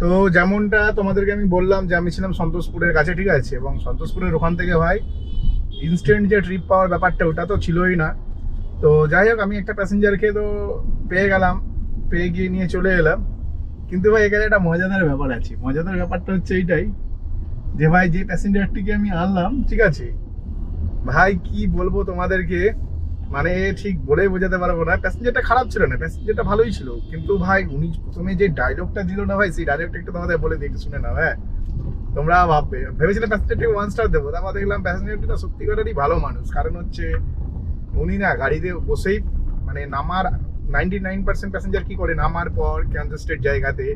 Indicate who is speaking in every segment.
Speaker 1: তো যেমনটা তোমাদেরকে আমি বললাম যে আমি ছিলাম সন্তোষপুরের কাছে, ঠিক আছে? এবং সন্তোষপুরের ওখান থেকে ভাই ইনস্ট্যান্ট যে ট্রিপ পাওয়ার ব্যাপারটা, ওটা তো ছিলই না। তো যাই হোক, আমি একটা প্যাসেঞ্জারকে তো পেয়ে গেলাম, পেয়ে গিয়ে নিয়ে চলে এলাম। কিন্তু ভাই, এখানে একটা মজাদার ব্যাপার আছে। মজাদার ব্যাপারটা হচ্ছে এইটাই যে ভাই, যে প্যাসেঞ্জারটিকে আমি আনলাম, ঠিক আছে? ভাই, কি বলব তোমাদেরকে? মানে ঠিক বলে বোঝাতে পারব না। প্যাসেঞ্জারটা খারাপ ছিল না প্যাসেঞ্জারটা ভালোই ছিল। কিন্তু ভাই, উনি প্রথমে যে ডায়লগটা দিল না ভাই, সেই ডায়লগটা একটু তোমাদের বলে দেখে শুনে না হ্যাঁ? তোমরা ভাববে ভেবেছিলাম প্যাসেঞ্জারটাকে ওয়ান স্টার দেবো, তারপর দেখলাম প্যাসেঞ্জারটা সত্যিকারেরই ভালো মানুষ। কারণ হচ্ছে, উনি না গাড়িতে বসেই মানে নামার নাইনটি নাইন পার্সেন্ট প্যাসেঞ্জার কী করে? নামার পর কনজেস্টেড জায়গাতে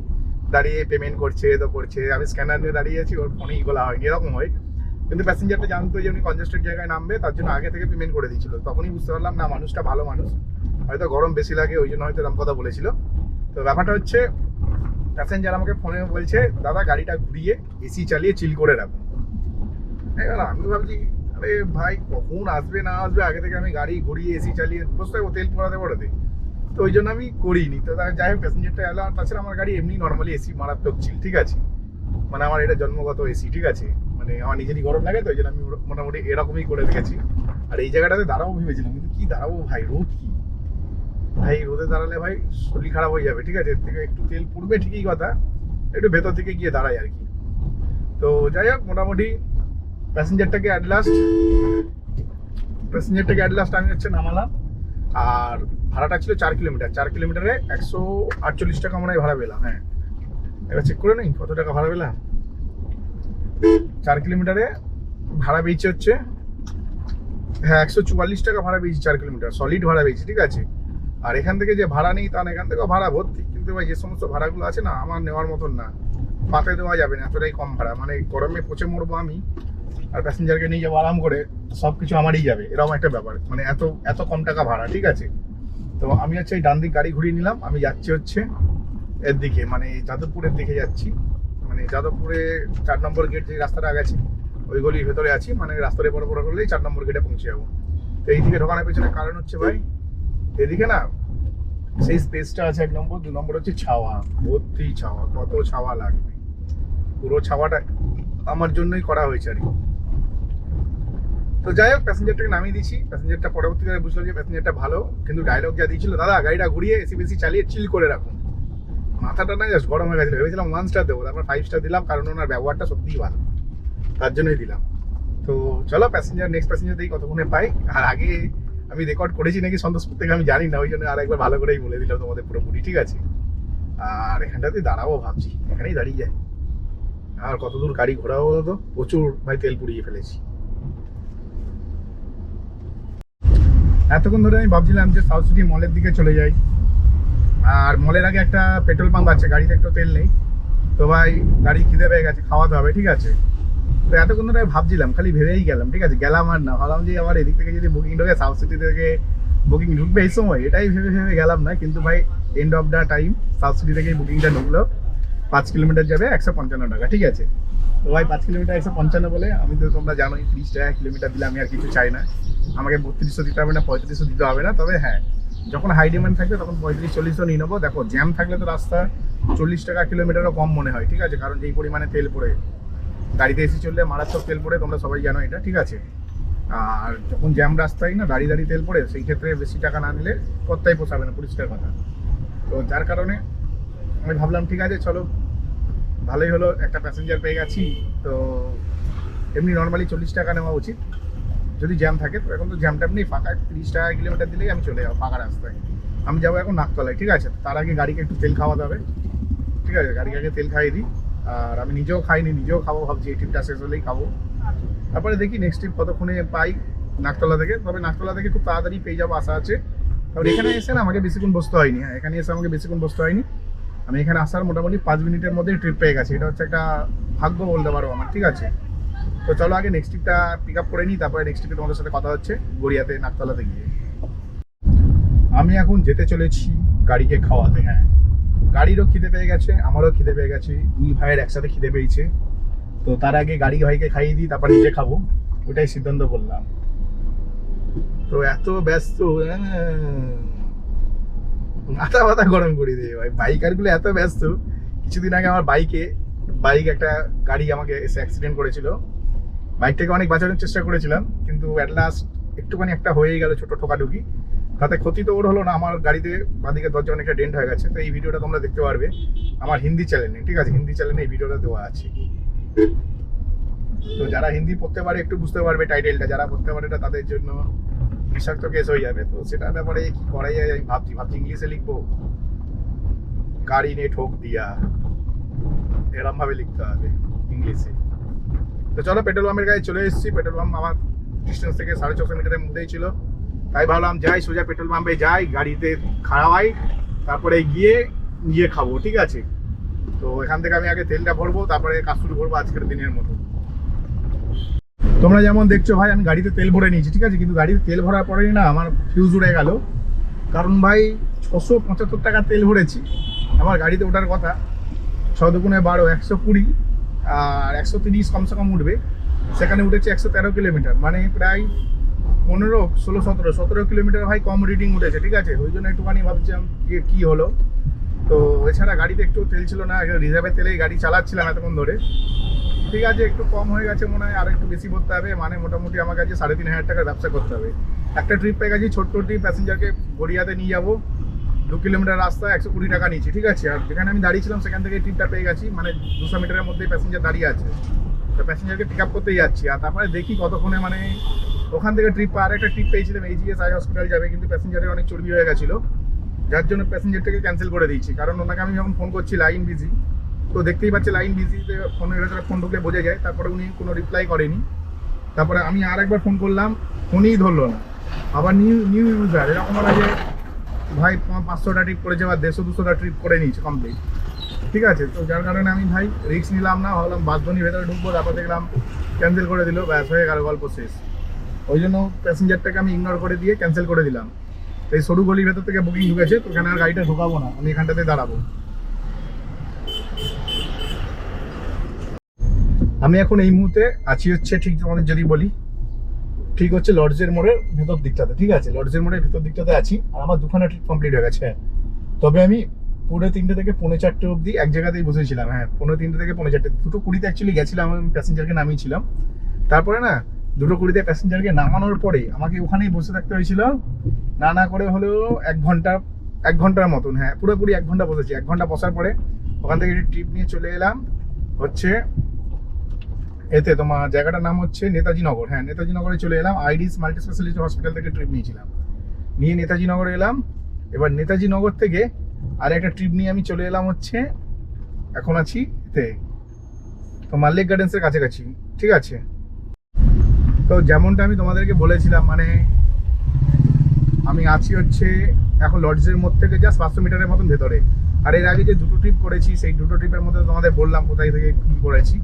Speaker 1: দাঁড়িয়ে পেমেন্ট করছে তো করছে। আমি স্ক্যানার নিয়ে দাঁড়িয়ে আছি, ওর ফোনেই গোলা হয়নি, এরকম হয়। কিন্তু প্যাসেঞ্জারটা জানতো যে উনি কনজেস্টেড জায়গায় নামবে, তার জন্য আগে থেকে পেমেন্ট করে দিয়েছিল। তখনই বুঝতে পারলাম, না, মানুষটা ভালো মানুষ। হয়তো গরম বেশি লাগে, ওই জন্য হয়তো এরকম কথা বলেছিল। তো ব্যাপারটা হচ্ছে প্যাসেঞ্জার আমাকে ফোনে বলছে, দাদা, গাড়িটা ঘুরিয়ে এসি চালিয়ে চিল করে রাখুন আমি ভাবছি, আরে ভাই, কখন আসবে, না আসবে? আগে থেকে আমি গাড়ি ঘুরিয়ে এসি চালিয়ে বসতে থাকব, তেল পড়াতে পড়াতে তো ওই জন্য আমি করিনি। তো যাই হোক প্যাসেঞ্জারটা এলো। আর তাছাড়া আমার গাড়ি এমনি নর্মালি এসি মারাত্মক ছিল ঠিক আছে? মানে আমার এটা জন্মগত এসি ঠিক আছে? মানে আমার নিজেরই গরম লাগে, তো ওই জন্য আমি মোটামুটি এরকমই করে রেখেছি। আর এই জায়গাটাতে দাঁড়াবো ভেবেছিলাম, কিন্তু কি দাঁড়াবো ভাই? রোদ কি? ভাই, রোদে দাঁড়ালে ভাই শরীর খারাপ হয়ে যাবে, ঠিক আছে? এর থেকে একটু তেল পড়বে, ঠিকই কথা। একটু ভেতর থেকে গিয়ে দাঁড়াই আর কি। তো যাই হোক, মোটামুটি প্যাসেঞ্জারটাকে অ্যাট লাস্ট প্যাসেঞ্জারটাকে অ্যাট লাস্ট আমি হচ্ছে নামালাম। আর ভাড়াটা ছিল চার কিলোমিটার। চার কিলোমিটারে একশো আটচল্লিশ টাকা মনে হয় ভাড়া পেলাম হ্যাঁ। এবার চেক করে নিই, কত টাকা ভাড়া পেলাম? চার কিলোমিটারে ভাড়া পেয়েছে হচ্ছে। হ্যাঁ একশো চুয়াল্লিশ টাকা ভাড়া পেয়েছি চার কিলোমিটার সলিড ভাড়া পেয়েছি ঠিক আছে? আর এখান থেকে যে ভাড়া নেই তা না, এখান থেকেও ভাড়া ভর্তি। কিন্তু ভাই, যে সমস্ত ভাড়াগুলো আছে না, আমার নেওয়ার মতন না। পাতে দেওয়া যাবে না, এতটাই কম ভাড়া। মানে গরমে পচে মরবো আমি, আর প্যাসেঞ্জারকে নিয়ে যাব আরাম করে সব কিছু আমারই যাবে। এরকম একটা ব্যাপার। মানে এত এত কম টাকা ভাড়া, ঠিক আছে? তো আমি হচ্ছে এই ডান দিক গাড়ি ঘুরিয়ে নিলাম, আমি যাচ্ছি হচ্ছে এর দিকে মানে যাদবপুরের দিকে যাচ্ছি। মানে যাদবপুরে চার নম্বর গেট যে রাস্তাটা গেছে ওই গলির ভেতরে আছি মানে রাস্তাটা বড় বড় করলেই চার নম্বর গেটে পৌঁছে যাব। তো এই দিকে ঢোকানোর পেছনে কারণ হচ্ছে ভাই, এদিকে না সেই স্পেসটা আছে এক নম্বর, দু নম্বর হচ্ছে ছাওয়া, ভর্তি ছাওয়া, কত ছাওয়া লাগবে। পুরো ছাওয়াটা আমার জন্যই করা হয়েছে আর কি। তো যাই হোক প্যাসেঞ্জারটাকে নামিয়ে দিয়েছি। প্যাসেঞ্জারটা পরবর্তীকালে বুঝলো যে প্যাসেঞ্জারটা ভালো, কিন্তু ডায়লগ যা দিয়েছিল, দাদা, গাড়িটা ঘুরিয়ে এসি বেসি চালিয়ে চিল করে রাখুন। মাথাটা না জাস্ট গরম হয়ে গেছিল ভেবেছিলাম ওয়ান স্টার দেবো, তারপর ফাইভ স্টার দিলাম, কারণ ওনার ব্যবহারটা সত্যিই ভালো। তার জন্যই দিলাম। তো চলো প্যাসেঞ্জার নেক্সট প্যাসেঞ্জার দেখি কতক্ষণে পাই। আর আগে আমি রেকর্ড করেছি নাকি সন্তোষপুর থেকে আমি জানি না, ওই জন্য আর একবার ভালো করেই বলে দিলাম তোমাদের পুরোপুরি, ঠিক আছে? আর এখানটাতে দাঁড়াবো ভাবছি, এখানেই দাঁড়িয়ে যায় আর কত দূর গাড়ি বলো তো? প্রচুর, ভাই তেল পুড়িয়ে ফেলেছি। এতক্ষণ ধরে আমি ভাবছিলাম যে সাউথ সিটি মলের দিকে চলে যাই। আর মলের আগে একটা পেট্রোল পাম্প আছে, গাড়িতে একটু তেল নেই। তো ভাই, গাড়ি খিদে পেয়ে গেছে, খাওয়াতে হবে, ঠিক আছে। তো এতক্ষণ ধরে ভাবছিলাম, খালি ভেবেই গেলাম, ঠিক আছে, গেলাম আর না, ভাবলাম যে আমার এদিক থেকে যদি বুকিং ঢোকে সাউথ সিটি থেকে বুকিং ঢুকবে এই সময়, এটাই ভেবে ভেবে গেলাম না, কিন্তু ভাই end of the time south city থেকেই বুকিংটা ঢুকলো। পাঁচ কিলোমিটার যাবে একশো পঞ্চান্ন টাকা, ঠিক আছে। তো ভাই, পাঁচ কিলোমিটার একশো পঞ্চান্ন বলে, আমি তো তোমরা জানোই, তিরিশ টাকা কিলোমিটার দিলে আমি আর কিছু চাই না। আমাকে বত্রিশশো দিতে হবে না, পঁয়ত্রিশশো দিতে হবে না, তবে হ্যাঁ যখন হাই ডিমান্ড থাকবে তখন পঁয়ত্রিশ, চল্লিশও নিয়ে নেব। দেখো জ্যাম থাকলে তো রাস্তা চল্লিশ টাকা কিলোমিটারও কম মনে হয়, ঠিক আছে? কারণ যেই পরিমাণে তেল পড়ে, গাড়িতে এসে চললে মারাত্মক তেল পড়ে, তোমরা সবাই জানো এটা, ঠিক আছে? আর যখন জ্যাম রাস্তায় না দাঁড়িয়ে দাঁড়িয়ে তেল পড়ে, সেই ক্ষেত্রে বেশি টাকা না নিলে কত্তাই পোষাবে না, পরিষ্কার কথা। তো যার কারণে আমি ভাবলাম, ঠিক আছে, চলো, ভালোই হলো, একটা প্যাসেঞ্জার পেয়ে গেছি। তো এমনি নর্মালি চল্লিশ টাকা নেওয়া উচিত। যদি জ্যাম থাকে, তো এখন তো জ্যাম ট্যাম নেই, ফাঁকা। তিরিশ টাকা কিলোমিটার দিলেই আমি চলে যাব ফাঁকা রাস্তায়। আমি যাব এখন নাকতলায়, ঠিক আছে? তার আগে গাড়িকে একটু তেল খাওয়াতে হবে। ঠিক আছে? গাড়িকে আগে তেল খাইয়ে দিই। আর আমি নিজেও খাইনি, নিজেও খাব, ভাবছি এই ট্রিপটা শেষ হলেই খাব। তারপরে দেখি নেক্সট ট্রিপ কতক্ষণে পাই নাকতলা থেকে। তবে নাকতলা থেকে খুব তাড়াতাড়ি পেয়ে যাব আশা আছে। কারণ এখানে এসে না আমাকে বেশিক্ষণ বসতে হয়নি। হ্যাঁ এখানে এসে আমাকে বেশিক্ষণ বসতে হয়নি। আমি এখানে আসার মোটামুটি পাঁচ মিনিটের মধ্যে ট্রিপ পেয়ে গেছি। এটা হচ্ছে একটা ভাগ্য বলতে পারো আমার, ঠিক আছে? তো চলো আগে নেক্সট ট্রিপটা পিক আপ করে নিই তারপরে নেক্সট ট্রিপে তোমাদের সাথে কথা হচ্ছে গড়িয়াতে নাকতলাতে গিয়ে। আমি এখন যেতে চলেছি গাড়িকে খাওয়াতে হ্যাঁ। গাড়িরও খিদে পেয়ে গেছে আমারও খিদে পেয়ে গেছে দুই ভাইয়ের একসাথে খিদে পেয়েছে। তো তার আগে গাড়ি ভাইকে খাইয়ে দিই তারপর নিজে খাব ওটাই সিদ্ধান্ত করলাম তো এত ব্যস্ত আহ, মাথা মাথা গরম করে দিয়ে ভাই বাইকারগুলো এত ব্যস্ত। কিছুদিন আগে আমার বাইকে বাইক একটা গাড়ি আমাকে এসে অ্যাক্সিডেন্ট করেছিল। বাইকটাকে অনেক বাঁচানোর চেষ্টা করেছিলাম, কিন্তু অ্যাট লাস্ট একটুখানি একটা হয়েই গেল ছোট ঠোকাঠুকি। তাতে ক্ষতি তো ওর হলো না, আমার গাড়িতে বাদিকে দরজা অনেকটা ডেন্ট হয়ে গেছে, তো এই ভিডিওটা তোমরা দেখতে পারবে। আমার হিন্দি চ্যানেলে ঠিক আছে? হিন্দি চ্যানেলে এই ভিডিওটা দেওয়া আছে। তো যারা হিন্দি পড়তে পারে, একটু বুঝতে পারবে টাইটেলটা যারা পড়তে পারে না, তাদের জন্য বিষাক্ত কেস হয়ে যাবে। তো সেটার ব্যাপারে কি করা যায়, আমি ভাবছি। ভাবছি ইংলিশে লিখব। গাড়ি নে ঠোক দিয়া এরম ভাবে লিখতে হবে ইংলিশে তো চলো পেট্রোল পাম্পের কাছে চলে এসেছি। পেট্রোল পাম্প আমার ডিস্টেন্স থেকে সাড়ে ছশো মিটারের মধ্যেই ছিল। তাই ভাবলাম, যাই সোজা পেট্রোল পাম্পে যাই, গাড়িতে হয় তারপরে গিয়ে নিয়ে খাব, ঠিক আছে? তো এখান থেকে আমি আগে তেলটা ভরবো, তারপরে কাজ শুরু করব আজকের দিনের মতো। তোমরা যেমন দেখছ ভাই, আমি গাড়িতে তেল ভরে নিয়েছি, ঠিক আছে? কিন্তু গাড়িতে তেল ভরার পরেই না আমার ফিউজ উড়ে গেল। কারণ ভাই, ছশো পঁচাত্তর টাকা তেল ভরেছি। আমার গাড়িতে ওঠার কথা, ছ দুগুণে বারো, একশো কুড়ি। আর একশো তিরিশ কমসে কম উঠবে। সেখানে উঠেছে একশো তেরো কিলোমিটার মানে প্রায় পনেরো, ষোলো, সতেরো সতেরো কিলোমিটার ভাই কম রিডিং উঠেছে, ঠিক আছে? ওই জন্য একটুখানি ভাবছিলাম কি কী হলো। তো এছাড়া গাড়িতে একটু তেল ছিল না রিজার্ভের তেলেই গাড়ি চালাচ্ছিলাম এতক্ষণ ধরে। ঠিক আছে, একটু কম হয়ে গেছে মনে হয়, আর একটু বেশি করতে হবে মানে মোটামুটি আমার কাছে সাড়ে তিন হাজার টাকার ব্যবসা করতে হবে। একটা ট্রিপ পেয়ে গেছি, ছোট্ট ট্রিপ প্যাসেঞ্জারকে গড়িয়াতে নিয়ে যাব। দু কিলোমিটার রাস্তা, একশো কুড়ি টাকা নিয়েছি, ঠিক আছে? আর যেখানে আমি দাঁড়িয়েছিলাম, সেখান থেকে ট্রিপটা পেয়ে গেছি মানে দুশো মিটারের মধ্যে প্যাসেঞ্জার দাঁড়িয়ে আছে। তো প্যাসেঞ্জারকে পিক আপ করতেই যাচ্ছি, আর তারপরে দেখি কতক্ষণে মানে ওখান থেকে ট্রিপ আর একটা ট্রিপ পেয়েছিলাম এইজিএস আই হসপিটাল যাবে, কিন্তু প্যাসেঞ্জারের অনেক চর্বি হয়ে গেছিল। যার জন্য প্যাসেঞ্জারটাকে ক্যান্সেল করে দিয়েছি, কারণ ওনাকে আমি যখন ফোন করছি লাইন বিজি তো দেখতেই পাচ্ছে লাইন বিজিতে ফোনের ভেতরে ফোন ঢুকলে বোঝা যায়, তারপরে উনি কোনো রিপ্লাই করেনি। তারপরে আমি আর একবার ফোন করলাম ফোনই ধরলো না। আবার নিউ নিউ ইউজার এরকম হলো যে ভাই পাঁচশোটা ট্রিপ করেছে বা দেড়শো, দুশোটা ট্রিপ করে নিয়েছে কমপ্লিট ঠিক আছে? তো যার কারণে আমি ভাই রিস্ক নিলাম না, ভাবলাম বাসধনির ভেতরে ঢুকবো, তারপর দেখলাম ক্যান্সেল করে দিল, ব্যাস, হয়ে গেল, গল্প শেষ। ওই জন্য প্যাসেঞ্জারটাকে আমি ইগনোর করে দিয়ে ক্যান্সেল করে দিলাম। এই সরু গলির ভেতর থেকে বুকিং ঢুকেছে, তো এখানে আর গাড়িটা ঢোকাবো না, আমি এখানটাতে দাঁড়াবো। আমি এখন এই মুহূর্তে আছি হচ্ছে ঠিক তোমাদের যদি বলি ঠিক হচ্ছে লর্ডসের মোড়ের ভেতর দিকটাতে, ঠিক আছে? লর্ডসের মোড়ের ভেতর দিকটাতে আছি, আর আমার দুখানা ট্রিপ কমপ্লিট হয়ে গেছে। তবে আমি পৌনে তিনটে থেকে পৌনে চারটে অবধি এক জায়গাতেই বসেছিলাম হ্যাঁ পৌনে তিনটে থেকে পৌনে চারটে। দুটো কুড়িতে অ্যাকচুয়ালি গেছিলাম, আমি প্যাসেঞ্জারকে নামিয়েছিলাম। তারপরে না, দুটো কুড়িতে প্যাসেঞ্জারকে নামানোর পরে আমাকে ওখানেই বসে থাকতে হয়েছিল। না না করে হলেও এক ঘণ্টা, এক ঘণ্টার মতন হ্যাঁ পুরোপুরি এক ঘণ্টা বসেছি। এক ঘণ্টা বসার পরে ওখান থেকে একটি ট্রিপ নিয়ে চলে এলাম। হচ্ছে এতে তোমার জায়গাটার নাম হচ্ছে নেতাজি নগর। হ্যাঁ নেতাজি নগরে চলে এলাম। আইডিস মাল্টি স্পেশালিটি হসপিটাল থেকে ট্রিপ নিয়েছিলাম। নিয়ে নেতাজি নগরে এলাম। এবার নেতাজি নগর থেকে আর একটা ট্রিপ নিয়ে আমি চলে এলাম হচ্ছে, এখন আছি এতে তো মাল্লিক গার্ডেন্সের কাছাকাছি। ঠিক আছে? তো যেমনটা আমি তোমাদেরকে বলেছিলাম মানে আমি আছি হচ্ছে এখন লডজের মধ্যে থেকে জাস্ট পাঁচশো মিটারের মতন ভেতরে। আর এর আগে যে দুটো ট্রিপ করেছি, সেই দুটো ট্রিপের মধ্যে তোমাদের বললাম কোথায় থেকে কী করেছি।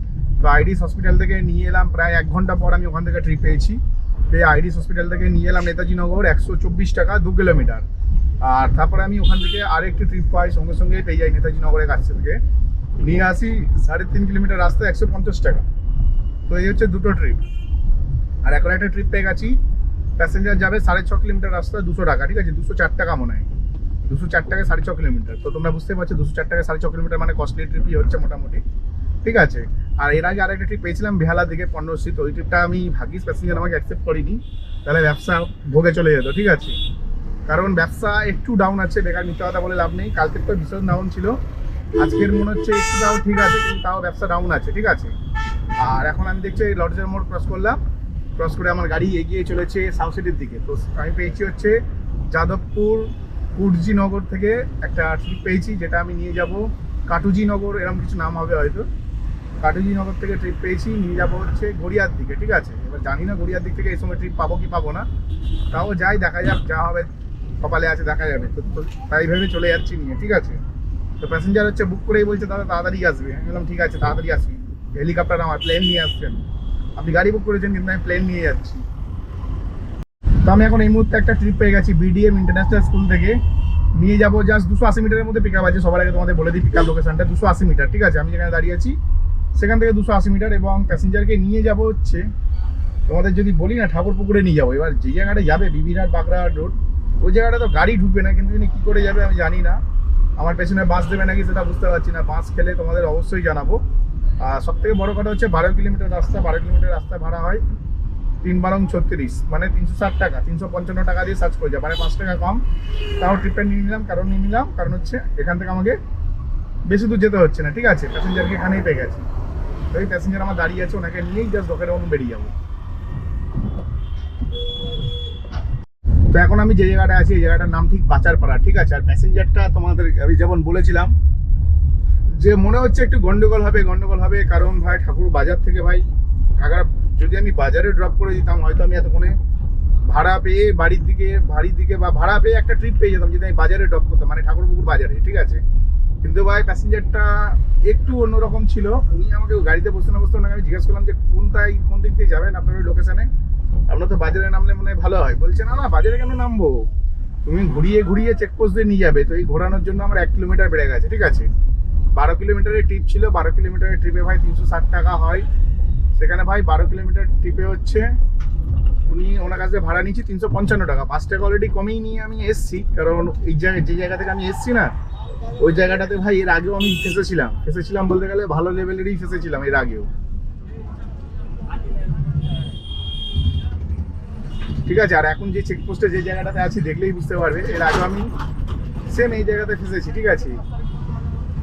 Speaker 1: তো আইডিস হসপিটাল থেকে নিয়ে এলাম, প্রায় এক ঘণ্টা পর আমি ওখান থেকে ট্রিপ পেয়েছি। পেয়ে আইডিস হসপিটাল থেকে নিয়ে এলাম নেতাজি নগর একশো চব্বিশ টাকা, দু কিলোমিটার। আর তারপরে আমি ওখান থেকে আরেকটি ট্রিপ পাই, সঙ্গে সঙ্গে পেয়ে যাই নেতাজি নগরের কাছ থেকে। নিয়ে আসি, সাড়ে তিন কিলোমিটার রাস্তা, একশো পঞ্চাশ টাকা। তো এই হচ্ছে দুটো ট্রিপ আর এখন একটা ট্রিপ পেয়ে গেছি। প্যাসেঞ্জার যাবে সাড়ে ছ কিলোমিটার রাস্তা, দুশো টাকা, ঠিক আছে? দুশো চার টাকা মনে হয়। দুশো চার টাকা, সাড়ে ছ কিলোমিটার। তো তোমরা বুঝতে পারছ, দুশো চার টাকা, সাড়ে ছ কিলোমিটার মানে কস্টলি ট্রিপই হচ্ছে মোটামুটি। ঠিক আছে? আর এর আগে আরেকটা ট্রিপ পেয়েছিলাম বেহালা দিকে পনেরো সিট ওই ট্রিপটা আমি ভাগিস প্যাসেঞ্জার আমাকে অ্যাকসেপ্ট করিনি। তাহলে ব্যবসা ভোগে চলে যেত, ঠিক আছে? কারণ ব্যবসা একটু ডাউন আছে, বেকার মিথ্যা কথা বলে লাভ নেই। কালকের তো ভীষণ ডাউন ছিল। আজকের মনে হচ্ছে একটু তাও ঠিক আছে, কিন্তু তাও ব্যবসা ডাউন আছে, ঠিক আছে? আর এখন আমি দেখছি এই লডজের মোড় ক্রস করলাম। ক্রস করে আমার গাড়ি এগিয়ে চলেছে সাউথ সিটির দিকে। তো আমি পেয়েছি হচ্ছে যাদবপুর কুটজি নগর থেকে একটা ট্রিপ পেয়েছি, যেটা আমি নিয়ে যাব। কাটুজি নগর এরকম কিছু নাম হবে হয়তো। কাটুজি নগর থেকে ট্রিপ পেয়েছি, নিয়ে যাব হচ্ছে গড়িয়ার দিকে, ঠিক আছে? এবার জানি না গড়িয়ার দিক থেকে এই সময় ট্রিপ পাবো কি পাবো না। তাও যাই, দেখা যাক, যা হবে, কপালে আছে, দেখা যাবে। তো তো, তাই ভেবে চলে যাচ্ছি নিয়ে, ঠিক আছে? তো প্যাসেঞ্জার হচ্ছে বুক করেই বলছে, দাদা, তাড়াতাড়ি আসবে। আমি বললাম, ঠিক আছে, তাড়াতাড়ি আসবি। হেলিকপ্টার আমার প্লেন নিয়ে আসছেন। আপনি গাড়ি বুক করেছেন, কিন্তু আমি প্লেন নিয়ে যাচ্ছি। তো আমি এখন এই মুহূর্তে একটা ট্রিপ পেয়ে গেছি বিডিএম ইন্টারন্যাশনাল স্কুল থেকে। নিয়ে যাব জাস্ট দুশো আশি মিটারের মধ্যে পিক আপ আছে, সবার আগে তোমাদের বলে দিই পিক আপ লোকেশনটা দুশো আশি মিটার, ঠিক আছে? আমি যেখানে দাঁড়িয়ে আছি সেখান থেকে দুশো আশি মিটার এবং প্যাসেঞ্জারকে নিয়ে যাব হচ্ছে, তোমাদের যদি বলি না ঠাকুর পুকুরে নিয়ে যাব। এবার যে জায়গাটা যাবে, বিবিরহাট, বাগড়াহাট রোড ওই জায়গাটা তো গাড়ি ঢুকবে না, কিন্তু তিনি কী করে যাবে আমি জানি না। আমার পেছনে বাস দেবে নাকি সেটা বুঝতে পারছি না। বাস খেলে তোমাদের অবশ্যই জানাব। আর সব থেকে বড়ো কথা হচ্ছে, বারো কিলোমিটার রাস্তা, বারো কিলোমিটার রাস্তা ভাড়া হয় তিন বারং ছত্রিশ মানে তিনশো ষাট টাকা, তিনশো পঞ্চান্ন টাকা দিয়ে সার্চ করে যায় মানে পাঁচ টাকা কম। তাও ট্রিপে নিয়ে নিলাম, কারণ নিয়ে নিলাম, কারণ হচ্ছে এখান থেকে আমাকে বেশি দূর যেতে হচ্ছে না, ঠিক আছে? প্যাসেঞ্জারকে এখানেই পেয়ে গেছি। এই প্যাসেঞ্জার আমার দাঁড়িয়ে আছে, ওনাকে নিয়েই জাস্ট দোকানের মতো বেরিয়ে যাব। তো এখন আমি যে জায়গাটা আছি, এই জায়গাটার নাম ঠিক বাচারপাড়া, ঠিক আছে? আর প্যাসেঞ্জারটা তোমাদের আমি যেমন বলেছিলাম, যে মনে হচ্ছে একটু গন্ডগোল হবে গন্ডগোল হবে, কারণ ভাই ঠাকুর বাজার থেকে ভাই, আগার যদি আমি বাজারে ড্রপ করে দিতাম, হয়তো আমি এতক্ষণে ভাড়া পেয়ে বাড়ির দিকে বাড়ির দিকে বা ভাড়া পেয়ে একটা ট্রিপ পেয়ে যেতাম, যদি আমি বাজারে ড্রপ করতাম মানে ঠাকুরপুকুর বাজারে, ঠিক আছে? কিন্তু ভাই প্যাসেঞ্জারটা একটু অন্যরকম ছিল। উনি আমাকে গাড়িতে বসতে না বসতে আমি জিজ্ঞেস করলাম যে কোনটাই কোন দিক দিয়ে যাবেন আপনার ওই লোকেশনে আপনার তো বাজারে নামলে মনে হয় ভালো হয়। বলছে, না না, বাজারে কেন নামবো? তুমি ঘুরিয়ে ঘুরিয়ে চেকপোস্ট দিয়ে নিয়ে যাবে। তো এই ঘোরানোর জন্য আমার এক কিলোমিটার বেড়ে গেছে ঠিক আছে? বারো কিলোমিটারের ট্রিপ ছিল, বারো কিলোমিটারের ট্রিপে ভাই তিনশো ষাট টাকা হয়। সেখানে ভাই বারো কিলোমিটার ট্রিপে হচ্ছে, উনি ওনার কাছে ভাড়া নিচ্ছি তিনশো পঞ্চান্ন টাকা। পাঁচ টাকা অলরেডি কমেই নিয়ে আমি এসছি। কারণ এই জায়গায়, যে জায়গা থেকে আমি এসছি না ওই জায়গাটাতে ভাই, এর আগেও আমি ফেসেছিলাম। ফেসেছিলাম বলতে গেলে ভালো লেভেলেরই ফেসেছিলাম এর আগেও। ঠিক আছে, আর এখন যে চেকপোস্টে যে জায়গাটাতে আছি দেখলেই বুঝতে পারবে, এর আগে আমি সেম এই জায়গাতে ফেসেছি, ঠিক আছে?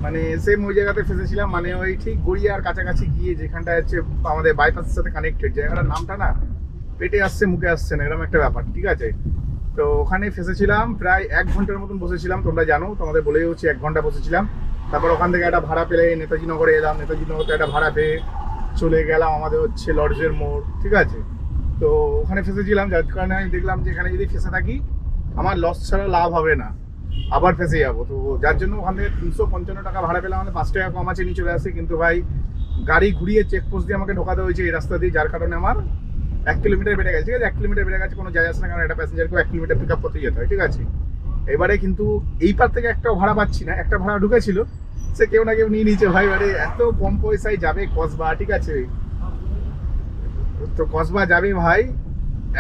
Speaker 1: মানে সেম ওই জায়গাতে ফেসেছিলাম মানে ওই ঠিক গড়িয়ার কাছাকাছি গিয়ে যেখানটা হচ্ছে আমাদের বাইপাসের সাথে কানেক্টেড জায়গাটার নামটা না, পেটে আসছে, মুখে আসছে না, এরকম একটা ব্যাপার, ঠিক আছে? তো ওখানে ফেসেছিলাম, প্রায় এক ঘণ্টার মতন বসেছিলাম, তোমরা জানো, তোমাদের বলেই হচ্ছে এক ঘণ্টা বসেছিলাম। তারপর ওখান থেকে একটা ভাড়া পেলে নেতাজি নগরে এলাম নেতাজি নগরে একটা ভাড়া পেয়ে চলে গেলাম আমাদের হচ্ছে লর্জের মোড়, ঠিক আছে? তো ওখানে ফেসেছিলাম, যার কারণে আমি দেখলাম যে এখানে যদি ফেসে থাকি, আমার লস ছাড়া লাভ হবে না। আবার ফেসে যাব। তো যার জন্য ওখান থেকে তিনশো পঞ্চান্ন টাকা ভাড়া পেলাম, আমাদের পাঁচ টাকা কম আছে, নিয়ে চলে আসে কিন্তু ভাই, গাড়ি ঘুরিয়ে চেকপোস্ট দিয়ে আমাকে ঢোকাতে হয়েছে এই রাস্তা দিয়ে, যার কারণে আমার এক কিলোমিটার বেড়ে গেছে, ঠিক আছে? এক কিলোমিটার বেড়ে গেছে, কোনো যায় আসে না, কারণ একটা প্যাসেঞ্জারকেও এক কিলোমিটার পিক আপ করতে যেতে হয়, ঠিক আছে? এবারে কিন্তু এই পার থেকে একটাও ভাড়া পাচ্ছি না, একটা ভাড়া ঢুকেছিল, সে কেউ না কেউ নিয়ে নিয়েছে, ভাই এবারে এত কম পয়সায় যাবে কসবা, ঠিক আছে? তো কসবা যাবে, ভাই,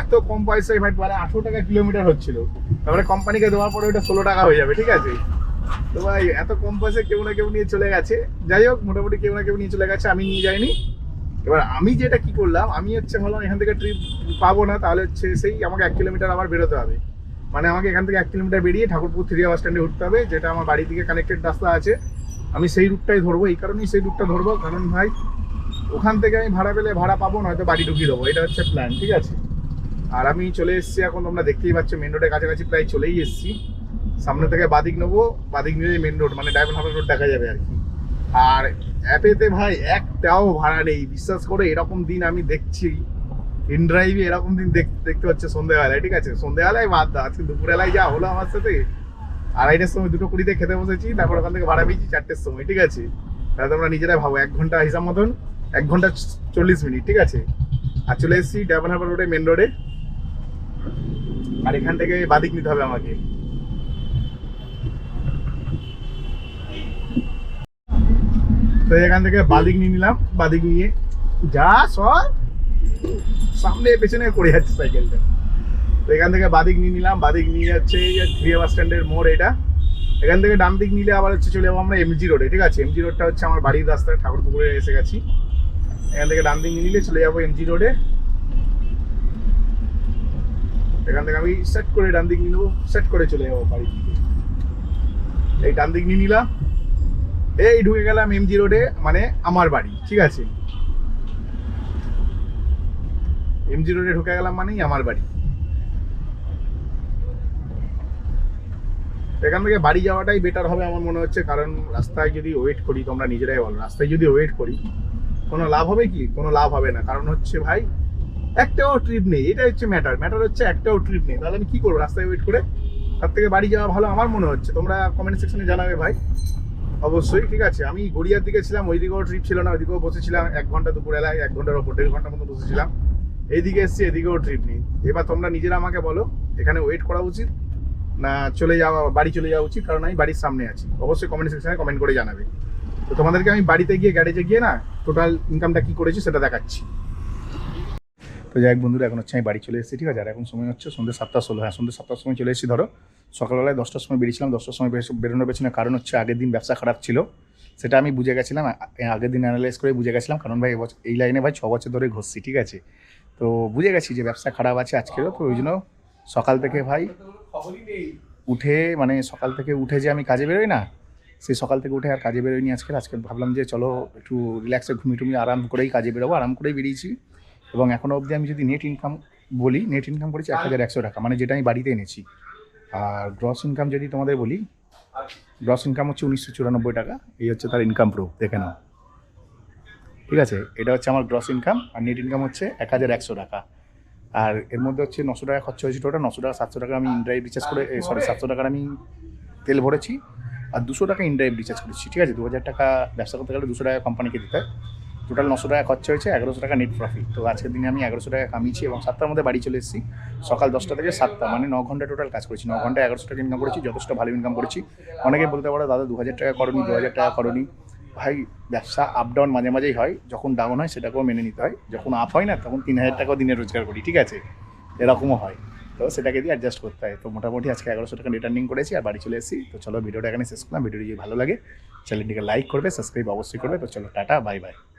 Speaker 1: এত কম পয়সায়, ভাই মানে আঠেরো টাকা কিলোমিটার হচ্ছিল। তারপরে কোম্পানিকে দেওয়ার পরে ওটা ষোলো টাকা হয়ে যাবে, ঠিক আছে? তো ভাই, এত কম পয়সায় কেউ না কেউ নিয়ে চলে গেছে। যাই হোক, মোটামুটি কেউ না কেউ নিয়ে চলে গেছে, আমি নিয়ে যাইনি। এবার আমি যেটা কি করলাম, আমি হচ্ছে ভাবলাম এখান থেকে ট্রিপ পাবো না, তাহলে হচ্ছে সেই আমাকে এক কিলোমিটার আবার বেরোতে হবে। মানে আমাকে এখান থেকে এক কিলোমিটার বেরিয়ে ঠাকুরপুর থ্রি বাস স্ট্যান্ডে উঠতে হবে, যেটা আমার বাড়ি থেকে কানেক্টেড রাস্তা আছে। আমি সেই রুটটাই ধরবো, এই কারণেই সেই রুটটা ধরবো, কারণ ভাই, ওখান থেকে আমি ভাড়া পেলে ভাড়া পাবো, নয়তো বাড়ি ঢুকিয়ে দেবো, এটা হচ্ছে প্ল্যান ঠিক আছে? আর আমি চলে এসেছি এখন, তোমরা দেখতেই পাচ্ছ মেন রোডের কাছাকাছি প্রায় চলেই এসেছি। সামনে থেকে বাদিক নেব, বাদিক নিলে মেন রোড মানে ডায়মন্ড হারবার রোড দেখা যাবে আর কি। আর অ্যাপেতে ভাই একটাও ভাড়া নেই। বিশ্বাস করে এরকম দিন আমি দেখছি। ইন ড্রাইভে এরকম দিন দেখ- দেখতে হচ্ছে সন্ধ্যেবেলায়, ঠিক আছে? সন্ধ্যেবেলায় বাদ দাও। আজকে দুপুরবেলায় যা হলো আমার সাথে, আড়াইটার সময় দুটো কুড়িতে খেতে বসেছি, তারপর ওখান থেকে ভাড়া পেয়েছি চারটের সময়, ঠিক আছে? তাহলে তোমরা নিজেরাই ভাবো, এক ঘণ্টা হিসাব মতন, এক ঘণ্টা চল্লিশ মিনিট, ঠিক আছে? আর চলে এসেছি ডায়মন্ড হারবার রোডে মেন রোডে আর এখান থেকে বাদিক নিতে হবে আমাকে। তো এখান থেকে বাদিক নিয়ে নিলাম, বাদিক নিয়ে। যা সব সামনে পেছনে করে যাচ্ছে সাইকেলটা। তো এখান থেকে বাদিক নিয়ে নিলাম, বাদিক নিয়ে যাচ্ছে এই যে থ্রি বাস স্ট্যান্ডের মোড় এটা। এখান থেকে ডান দিক নিলে আবার হচ্ছে চলে যাব আমরা এমজি রোডে ঠিক আছে? এমজি রোডটা হচ্ছে আমার বাড়ির রাস্তায়, ঠাকুরপুকুরে এসে গেছি। এখান থেকে ডান দিক নিলে চলে যাব এমজি রোডে এখান থেকে আমি সেট করে ডান দিক নিয়ে নেব সেট করে চলে যাব বাড়ির দিকে। এই ডান দিক নিয়ে নিলাম। এই ঢুকে গেলাম এমজি রোডে মানে আমার বাড়ি, ঠিক আছে? এমজি রোডে ঢুকে গেলাম মানেই আমার বাড়ি। এখান থেকে বাড়ি যাওয়াটাই বেটার হবে আমার মনে হচ্ছে, কারণ রাস্তায় যদি ওয়েট করি, তোমরা নিজেরাই বলো, রাস্তায় যদি ওয়েট করি, কোনো লাভ হবে কি? কোনো লাভ হবে না, কারণ হচ্ছে ভাই, একটাও ট্রিপ নেই এটা হচ্ছে ম্যাটার ম্যাটার হচ্ছে একটাও ট্রিপ নেই। তাহলে আমি কি করব রাস্তায় ওয়েট করে? তার থেকে বাড়ি যাওয়া ভালো আমার মনে হচ্ছে। তোমরা কমেন্ট সেকশনে জানাবে ভাই। অবশ্যই, ঠিক আছে। আমি গড়িয়ার দিকে ছিলাম ওই দিকেও ট্রিপ ছিল না, ওইদিকেও বসেছিলাম, এক ঘণ্টা দুপুরবেলায় এক ঘণ্টার ওপর, দেড় ঘণ্টার মতো বসেছিলাম। এইদিকে এসছি, এদিকেও ট্রিপ নেই। এবার তোমরা নিজেরা আমাকে বলো, এখানে ওয়েট করা উচিত না চলে যাওয়া, বাড়ি চলে যাওয়া উচিত? কারণ আমি বাড়ির সামনে আছি। অবশ্যই কমেন্ট সেকশনে কমেন্ট করে জানাবে। তো তোমাদেরকে আমি বাড়িতে গিয়ে গ্যারেজে গিয়ে না টোটাল ইনকামটা কি করেছি সেটা দেখাচ্ছি। তো যাই বন্ধুরা, এখন হচ্ছে আমি বাড়ি চলে এসেছি, ঠিক আছে? আর এখন সময় হচ্ছে সন্ধ্যে সাতটা ষোলো হ্যাঁ সন্ধ্যে সাতটার সময় চলে এসেছি, ধরো। সকালবেলায় দশটার সময় বেরিয়েছিলাম, দশটার সময় বেরোনোর পেছনে কারণ হচ্ছে আগের দিন ব্যবসা খারাপ ছিল। সেটা আমি বুঝে গেছিলাম আগের দিন অ্যানালাইজ করে বুঝে গেছিলাম, কারণ ভাই এবছর এই লাইনে ভাই ছ বছর ধরে ঘষছি, ঠিক আছে? তো বুঝে গেছি যে ব্যবসা খারাপ আছে আজকেরও, তো ওই জন্য সকাল থেকে ভাই উঠে মানে সকাল থেকে উঠে যে আমি কাজে বেরোই না, সেই সকাল থেকে উঠে আর কাজে বেরোয়নি আজকে। আজকে ভাবলাম যে চলো একটু রিল্যাক্সে ঘুমিয়ে টুমিয়ে আরাম করেই কাজে বেরোবো। আরাম করেই বেরিয়েছি। এবং এখনও অবধি আমি যদি নেট ইনকাম বলি নেট ইনকাম করেছি এক হাজার একশো টাকা মানে যেটা আমি বাড়িতে এনেছি। আর গ্রস ইনকাম যদি তোমাদের বলি গ্রস ইনকাম হচ্ছে উনিশশো চুরানব্বই টাকা। এই হচ্ছে তার ইনকাম প্রুফ দেখে নাও। ঠিক আছে? এটা হচ্ছে আমার গ্রস ইনকাম আর নেট ইনকাম হচ্ছে এক হাজার একশো টাকা। আর এর মধ্যে হচ্ছে নশো টাকা খরচা হয়েছে টোটাল নশো টাকা, সাতশো টাকা আমি ইনড্রাইভ রিচার্জ করে সরি সাতশো টাকার আমি তেল ভরেছি, আর দুশো টাকা ইনড্রাইভ রিচার্জ করেছি। ঠিক আছে? দু হাজার টাকা ব্যবসা করতে গেলে দুশো টাকা কোম্পানিকে দিতে হয়। টোটাল নশো টাকা খরচা হয়েছে, এগারোশো টাকা নেট প্রফিট তো আজকের দিনে আমি এগারোশো টাকা কামিয়েছি এবং সাতটার মধ্যে বাড়ি চলে এসেছি। সকাল দশটা থেকে সাতটা মানে ন ঘণ্টা টোটাল কাজ করেছি। ন ঘণ্টা এগারোশো টাকা ইনকাম করেছি, যথেষ্ট ভালো ইনকাম করেছি। অনেকে বলতে পারো, দাদা দু হাজার টাকা করনি দু হাজার টাকা করনি। ভাই, ব্যবসা আপ ডাউন মাঝে মাঝেই হয়। যখন ডাউন হয়, সেটাকেও মেনে নিতে হয়। যখন আপ হয় না, তখন তিন হাজার টাকাও দিনে রোজগার করি, ঠিক আছে? এরকমও হয়। তো সেটাকে দিয়ে অ্যাডজাস্ট করতে হয়। তো মোটামুটি আজকে এগারোশো টাকা রিটার্নিং করেছি আর বাড়ি চলে এসেছি। তো চলো, ভিডিওটা এখানে শেষ করলাম। ভিডিওটি যদি ভালো লাগে চ্যানেলটিকে লাইক করবে সাবস্ক্রাইব অবশ্যই করবে। তো চলো, টাটা বাই বাই